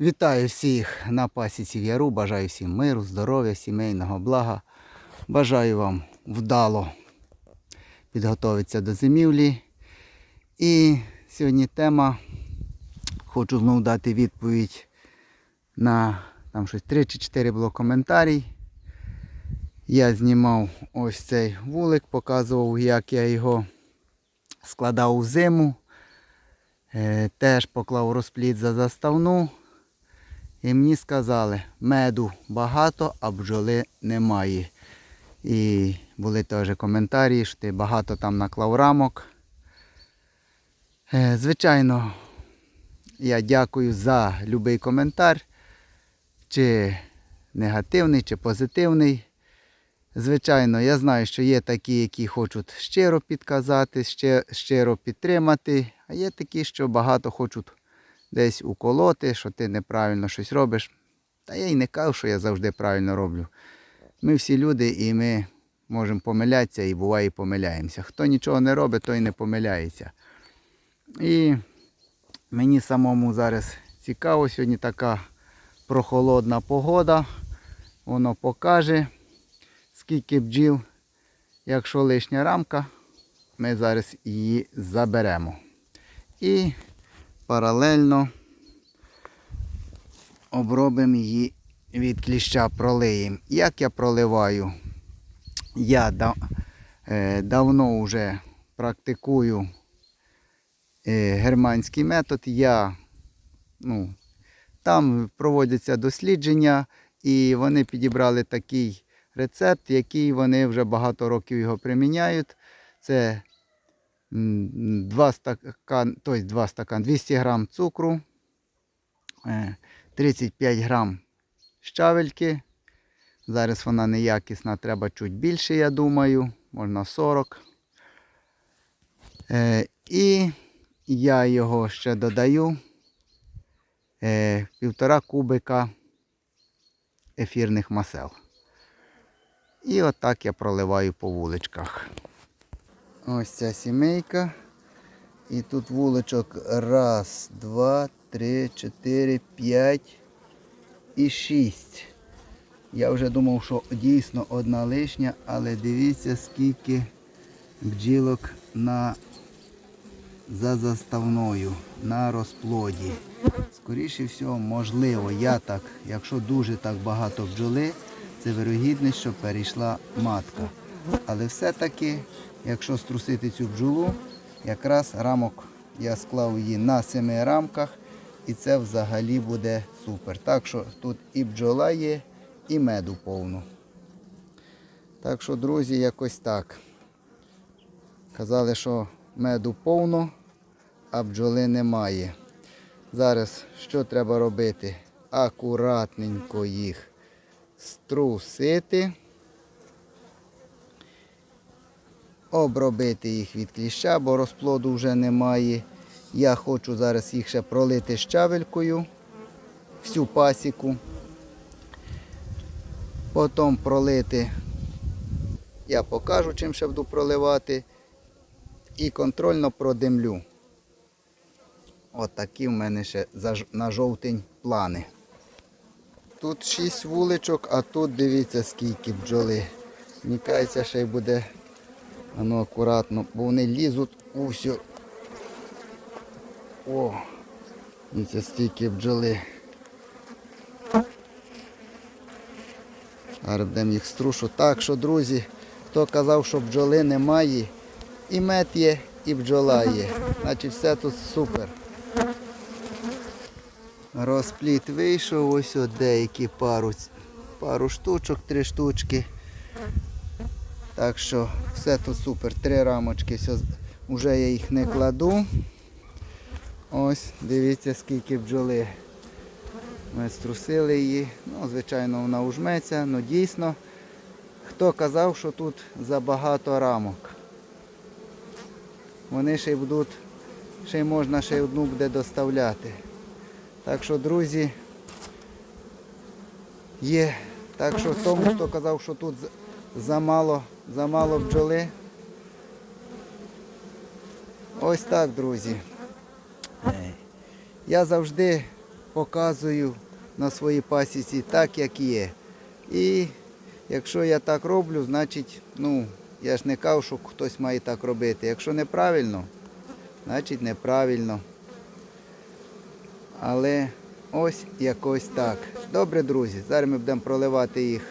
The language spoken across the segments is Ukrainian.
Вітаю всіх на пасіці Яру. Бажаю всім миру, здоров'я, сімейного блага. Бажаю вам вдало підготуватися до зимівлі. І сьогодні тема. Хочу знову дати відповідь на там щось 3 чи 4 було коментарій. Я знімав ось цей вулик, показував, як я його складав у зиму. Е, Теж поклав розплід за заставну. І мені сказали, меду багато, а бджоли немає. І були теж коментарі, що ти багато там наклав рамок. Е, Звичайно, я дякую за будь-який коментар, чи негативний, чи позитивний. Звичайно, я знаю, що є такі, які хочуть щиро підказати, щиро підтримати, а є такі, що багато хочуть десь уколоти, що ти неправильно щось робиш. Та я й не кажу, що я завжди правильно роблю. Ми всі люди і ми можемо помилятися і буває і помиляємося. Хто нічого не робить, той не помиляється. І мені самому зараз цікаво, сьогодні така прохолодна погода. Воно покаже, скільки бджіл. Якщо лишня рамка, ми зараз її заберемо. І паралельно обробимо її від кліща, пролиємо. Як я проливаю? Я да, е, давно вже практикую е, германський метод. Я, ну, там проводяться дослідження, і вони підібрали такий рецепт, який вони вже багато років його приміняють. Це 2 стакан, тобто 2 стакан, 200 грам цукру, е, 35 грам щавельки. Зараз вона неякісна, треба чуть більше, я думаю, можна 40. Е, і я його ще додаю е, півтора кубика ефірних масел. І отак я проливаю по вуличках. Ось ця сімейка. І тут вуличок раз, два, три, чотири, п'ять і шість. Я вже думав, що дійсно одна лишня, але дивіться, скільки бджілок на за заставною, на розплоді. Скоріше всього, можливо, я так, якщо дуже так багато бджоли, це вирогідність, що перейшла матка. Але все-таки, якщо струсити цю бджолу, якраз рамок я склав її на семи рамках, і це взагалі буде супер. Так що тут і бджола є, і меду повно. Так що, друзі, якось так. Казали, що меду повно, а бджоли немає. Зараз що треба робити? Акуратненько їх струсити. Обробити їх від кліща, бо розплоду вже немає. Я хочу зараз їх ще пролити щавелькою, всю пасіку. Потім пролити, я покажу, чим ще буду проливати. І контрольно продимлю. От в мене ще на жовтень плани. Тут 6 вуличок, а тут дивіться скільки бджоли. Мені кажеться, ще й буде воно акуратно, бо вони лізуть у всю. О, дивіться стільки бджоли. Зараз будемо їх струшу. Так що, друзі, хто казав, що бджоли немає, і мед є, і бджола є. Значить все тут супер. Розпліт вийшов, ось от деякі пару, пару штучок, три штучки. Так що все тут супер. Три рамочки, все, вже я їх не кладу. Ось, дивіться, скільки бджоли. Ми струсили її. Ну, звичайно, вона ужметься, але дійсно, хто казав, що тут забагато рамок. Вони ще й будуть, ще й можна ще й одну буде доставляти. Так що, друзі, є. Так що тому, хто казав, що тут замало, замало бджоли. Ось так, друзі. Я завжди показую на своїй пасіці так, як є. І якщо я так роблю, значить, ну, я ж не кажу, що хтось має так робити. Якщо неправильно, значить неправильно. Але ось якось так. Добре, друзі. Зараз ми будемо проливати їх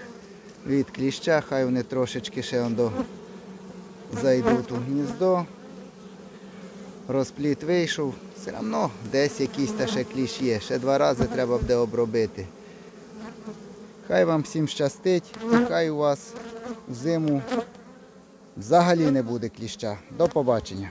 від кліща, хай вони трошечки ще до зайдуть у гніздо. Розпліт вийшов. Все одно десь якийсь та ще кліщ є. Ще два рази треба буде обробити. Хай вам всім щастить і хай у вас взиму взагалі не буде кліща. До побачення.